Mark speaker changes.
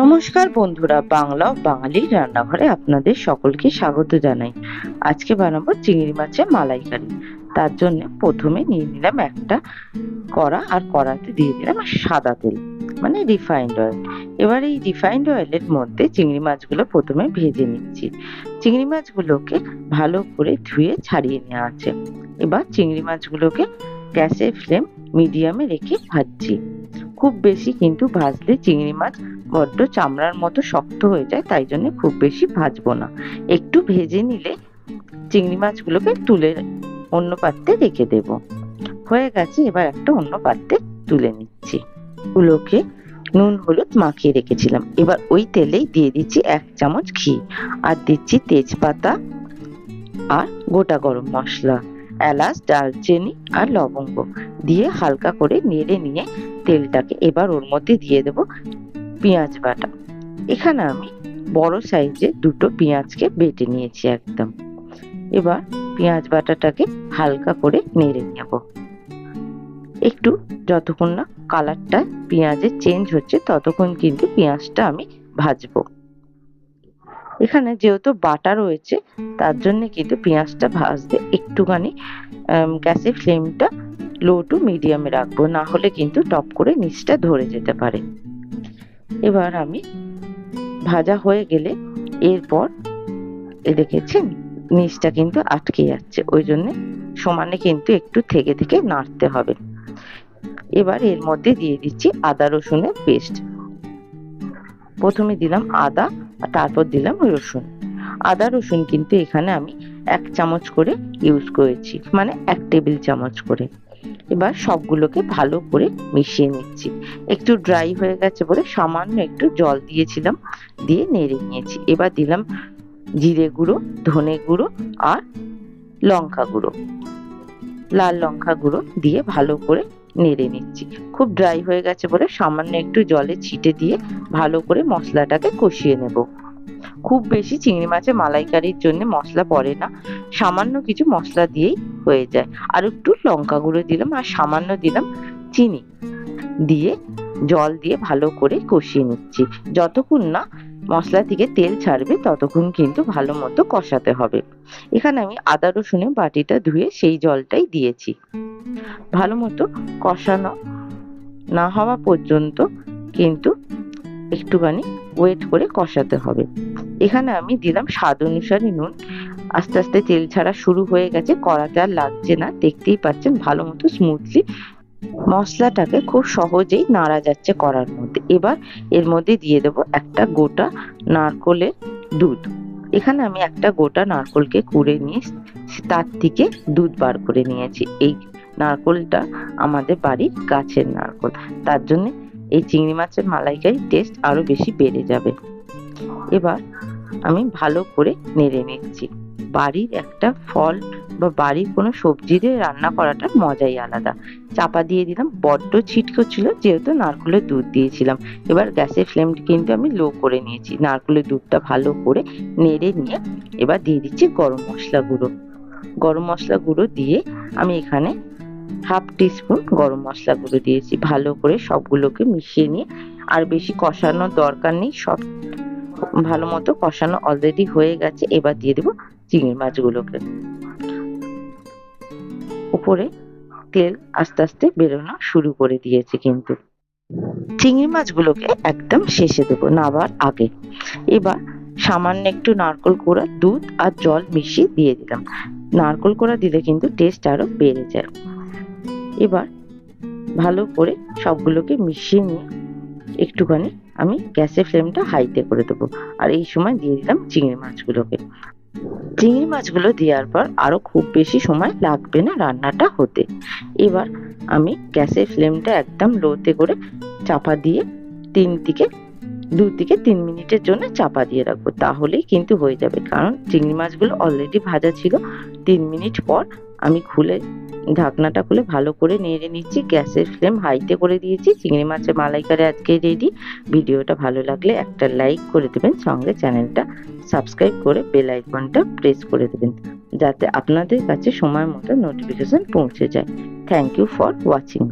Speaker 1: নমস্কার বন্ধুরা, বাংলা বাঙালি রান্নাঘরে আপনাদের সকলকে স্বাগত জানাই। আজকে বানাবো চিংড়ি মাছের মালাইকারি। তার জন্য প্রথমে নিয়ে নিলাম একটা কড়া আর কড়াতে দিয়ে দিলাম সাদা তেল মানে রিফাইন্ড অয়েল এবার এই রিফাইন্ড অয়েলের মধ্যে চিংড়ি মাছগুলো প্রথমে ভেজে নিচ্ছি। চিংড়ি মাছগুলোকে ভালো করে ধুয়ে ছাড়িয়ে নেওয়া আছে। এবার চিংড়ি মাছগুলোকে গ্যাসের ফ্লেম মিডিয়ামে রেখে ভাজছি। খুব বেশি কিন্তু ভাজলে চিংড়ি মাছ বড্ড চামড়ার মতো শক্ত হয়ে যায়, তাই জন্য খুব বেশি ভাজবো না। একটু ভেজে নিলে চিংড়ি মাছগুলোকে তুলে অন্য পাত্রে রেখে দেব। হয়ে গেছে, এবার একটা অন্য পাত্রে তুলে নিচ্ছি। গুলোকে নুন, হলুদ মাখিয়ে রেখেছিলাম। এবার ওই তেলেই দিয়ে দিচ্ছি এক চামচ ঘি। আর দিচ্ছি তেজপাতা আর গোটা গরম মশলা, এলাচ, দারচিনি আর লবঙ্গ। দিয়ে হালকা করে নেড়ে নিয়ে তেলটাকে এবার ওর মধ্যে দিয়ে দেব পেঁয়াজ বাটা। এখানে আমি বড় সাইজে দুটো পেঁয়াজকে বেটে নিয়েছি একদম। এবার পেঁয়াজ বাটাটাকে হালকা করে নেড়ে নেব। একটু যতক্ষণ না কালারটা পেঁয়াজের চেঞ্জ হচ্ছে, ততক্ষণ কিন্তু পেঁয়াজটা আমি ভাজবো। এখানে যেহেতু বাটা রয়েছে, তার জন্য কিন্তু পেঁয়াজটা ভাজতে একটুখানি গ্যাসের ফ্লেমটা লো টু মিডিয়ামে রাখব, না হলে কিন্তু টপ করে নিচটা ধরে যেতে পারে। এবার আমি ভাজা হয়ে গেলে এরপর এ দেখেছেন, নিচটা কিন্তু আটকে যাচ্ছে। ওই জন্য সমানে কিন্তু একটু থেকে থেকে নাড়তে হবে। এবার এর মধ্যে দিয়ে দিচ্ছি আদা রসুনের পেস্ট। প্রথমে দিলাম আদা, আর তারপর দিলাম রসুন। আদা, রসুন কিন্তু এখানে আমি এক চামচ করে ইউজ করেছি। মানে এক টেবিল চামচ করে। এবার সবগুলোকে ভালো করে মিশিয়ে নিচ্ছি। একটু ড্রাই হয়ে গেছে বলে সামান্য একটু জল দিয়েছিলাম, দিয়ে নেড়ে নিয়েছি। এবার দিলাম জিরে গুঁড়ো, ধনে গুঁড়ো আর লঙ্কা গুঁড়ো। লাল লঙ্কা গুঁড়ো দিয়ে ভালো করে নেড়ে নিচ্ছি। খুব ড্রাই হয়ে গেছে বলে সামান্য একটু জলে ছিটে দিয়ে ভালো করে মশলাটাকে কষিয়ে নেব। খুব বেশি চিংড়ি মাছের মালাইকারির জন্য মশলা পড়ে না। সামান্য কিছু মশলা দিয়েই হয়ে যায়। আর একটু লঙ্কা গুঁড়ো দিলাম আর সামান্য দিলাম চিনি। দিয়ে জল দিয়ে ভালো করে কষিয়ে নিচ্ছি। যতক্ষণ না মশলা থেকে তেল ছাড়বে, ততক্ষণ কিন্তু ভালো মতো কষাতে হবে। এখানে আমি আদা রসুনের বাটিটা ধুয়ে সেই জলটাই দিয়েছি। ভালো মতো কষানো না হওয়া পর্যন্ত কিন্তু একটুখানি ওয়েট করে কষাতে হবে। এখানে আমি দিলাম স্বাদ অনুসারে নুন। আস্তে আস্তে তেল ছাড়া শুরু হয়ে গেছে, কড়াতে আর লাগছে না। দেখতেই পাচ্ছেন ভালো মতো স্মুথলি মশলাটাকে খুব সহজেই নাড়া যাচ্ছে কড়ার মধ্যে। এবার এর মধ্যে দিয়ে দেবো একটা গোটা নারকোলের দুধ। এখানে আমি একটা গোটা নারকোলকে কুড়ে নিয়ে তার থেকে দুধ বার করে নিয়েছি। এই নারকোলটা আমাদের বাড়ির গাছের নারকোল। তার জন্য এই চিংড়ি মাছের মালাইকারি টেস্ট আরও বেশি বেড়ে যাবে। এবার আমি ভালো করে নেড়ে নিচ্ছি। বাড়ির একটা ফল বা বাড়ির কোনো সবজি দিয়ে রান্না করাটার মজাই আলাদা। চাপা দিয়ে দিলাম, বড্ড ছিটকো ছিল, যেহেতু নারকলের দুধ দিয়েছিলাম। এবার গ্যাসের ফ্লেমটি কিন্তু আমি লো করে নিয়েছি। নারকলের দুধটা ভালো করে নেড়ে নিয়ে এবার দিয়ে দিচ্ছি গরম মশলা গুঁড়ো। গরম মশলা গুঁড়ো দিয়ে আমি এখানে হাফ টিস্পুন গরম মশলা গুঁড়ো দিয়েছি। ভালো করে সবগুলোকে মিশিয়ে নিয়ে, আর বেশি কষানোর দরকার নেই, সব ভালো মতো কষানো অলরেডি হয়ে গেছে। এবার দিয়ে দেবো চিংড়ি মাছগুলোকে। উপরে তেল আস্তে আস্তে বেরোনো শুরু করে দিয়েছে কিন্তু। চিংড়ি মাছগুলোকে একদম শেষে দেবো নাবার আগে। এবার সামান্য একটু নারকল কোড়া, দুধ আর জল মিশিয়ে দিয়ে দিলাম। নারকল কোড়া দিলে কিন্তু টেস্ট আরও বেড়ে যায়। এবার ভালো করে সবগুলোকে মিশিয়ে নিয়ে একটুখানি আমি গ্যাসের ফ্লেমটা হাইতে করে দেবো। আর এই সময় দিয়ে দিলাম চিংড়ি মাছগুলোকে। চিংড়ি মাছগুলো দেওয়ার পর আরও খুব বেশি সময় লাগবে না রান্নাটা হতে। এবার আমি গ্যাসের ফ্লেমটা একদম লোতে করে চাপা দিয়ে তিন থেকে দু থেকে তিন মিনিটের জন্য চাপা দিয়ে রাখব। তাহলেই কিন্তু হয়ে যাবে। কারণ চিংড়ি মাছগুলো অলরেডি ভাজা ছিল। তিন মিনিট পর আমি খুলে ঢাকনাটা খুলে ভালো করে নেড়ে নিচ্ছি, গ্যাসের ফ্লেম হাইতে করে দিয়েছি, চিংড়ি মাছের মালাইকারে আজকে রেডি ভিডিওটা ভালো লাগলে একটা লাইক করে দেবেন, সঙ্গে চ্যানেলটা সাবস্ক্রাইব করে বেল আইকনটা প্রেস করে দেবেন, যাতে আপনাদের কাছে সময় মতো নোটিফিকেশন পৌঁছে যায়। Thank you for watching